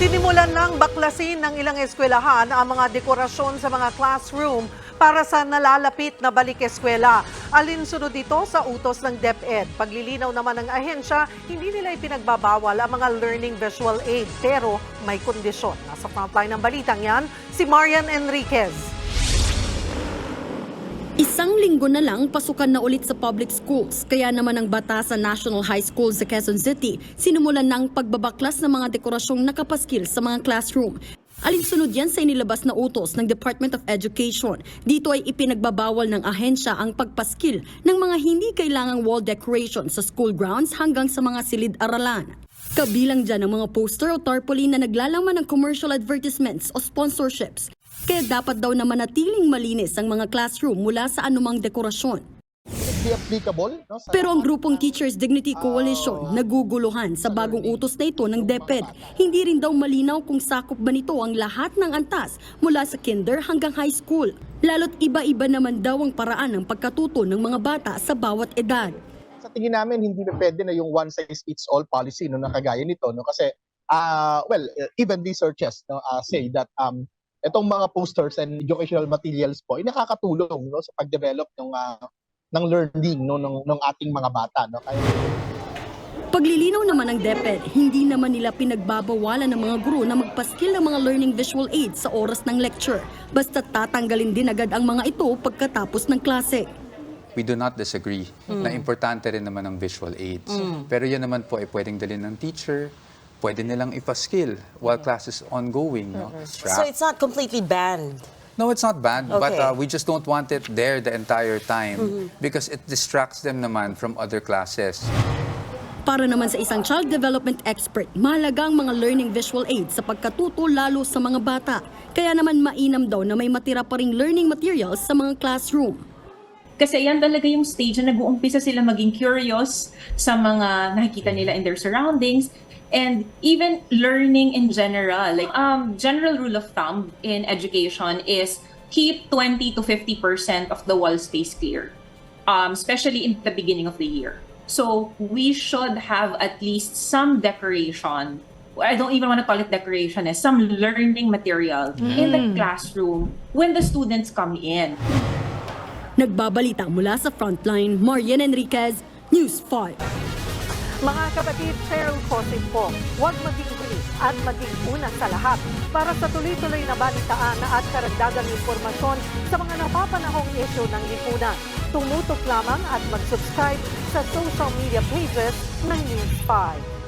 Sinimulan ng baklasin ng ilang eskwelahan ang mga dekorasyon sa mga classroom para sa nalalapit na balik eskwela. Alinsunod dito sa utos ng DepEd. Paglilinaw naman ng ahensya, hindi nila ipinagbabawal ang mga learning visual aid pero may kondisyon. Nasa frontline ng balitang yan, si Marian Enriquez. Isang linggo na lang pasukan na ulit sa public schools. Kaya naman ang bata sa National High School sa Quezon City, sinumulan ng pagbabaklas ng mga dekorasyong nakapaskil sa mga classroom. Alinsunod yan sa inilabas na utos ng Department of Education. Dito ay ipinagbabawal ng ahensya ang pagpaskil ng mga hindi kailangang wall decoration sa school grounds hanggang sa mga silid-aralan. Kabilang dyan ang mga poster o tarpaulin na naglalaman ng commercial advertisements o sponsorships. Kaya dapat daw na manatiling malinis ang mga classroom mula sa anumang dekorasyon. be applicable no, sa Pero ang grupong Teachers Dignity Coalition naguguluhan sa bagong utos na ito ng DepEd. Hindi rin daw malinaw kung sakop ba nito ang lahat ng antas mula sa kinder hanggang high school. Lalo't iba-iba naman daw ang paraan ng pagkatuto ng mga bata sa bawat edad. sa tingin namin hindi na pwede na yung one size fits all policy no na kagaya nito no kasi ah well uh, even researchers no uh, say that um itong mga posters and educational materials po ay nakakatulong no sa pag-develop ng ah, ng learning no ng, ng ating mga bata no kaya Paglilinaw naman ng DepEd, hindi naman nila pinagbabawalan ng mga guro na magpaskil ng mga learning visual aids sa oras ng lecture. Basta tatanggalin din agad ang mga ito pagkatapos ng klase. we do not disagree na importante rin naman ang visual aids. Pero yan naman po ay pwedeng dalhin ng teacher, pwede nilang ipa-skill while class is ongoing. No? So it's not completely banned. No, it's not bad, but Okay. uh, we just don't want it there the entire time because it distracts them naman from other classes. Para naman sa isang child development expert, mahalaga ang mga learning visual aids sa pagkatuto lalo sa mga bata. Kaya naman mainam daw na may matira pa ring learning materials sa mga classroom. Kasi yan talaga yung stage na nag-uumpisa sila maging curious sa mga nakikita nila in their surroundings and even learning in general. Like um general rule of thumb in education is keep 20 to 50% of the wall space clear. Um especially in the beginning of the year. So we should have at least some decoration I don't even want to call it decoration, eh, some learning material in the classroom when the students come in. Nagbabalita mula sa Frontline, Marian Enriquez, News 5. Mga kapatid, Cheryl Cosin po, huwag maging bilis at maging una sa lahat para sa tuloy-tuloy na balitaan at karagdagang impormasyon sa mga napapanahong issue ng lipunan. Tumutok lamang at mag-subscribe sa social media pages ng News 5.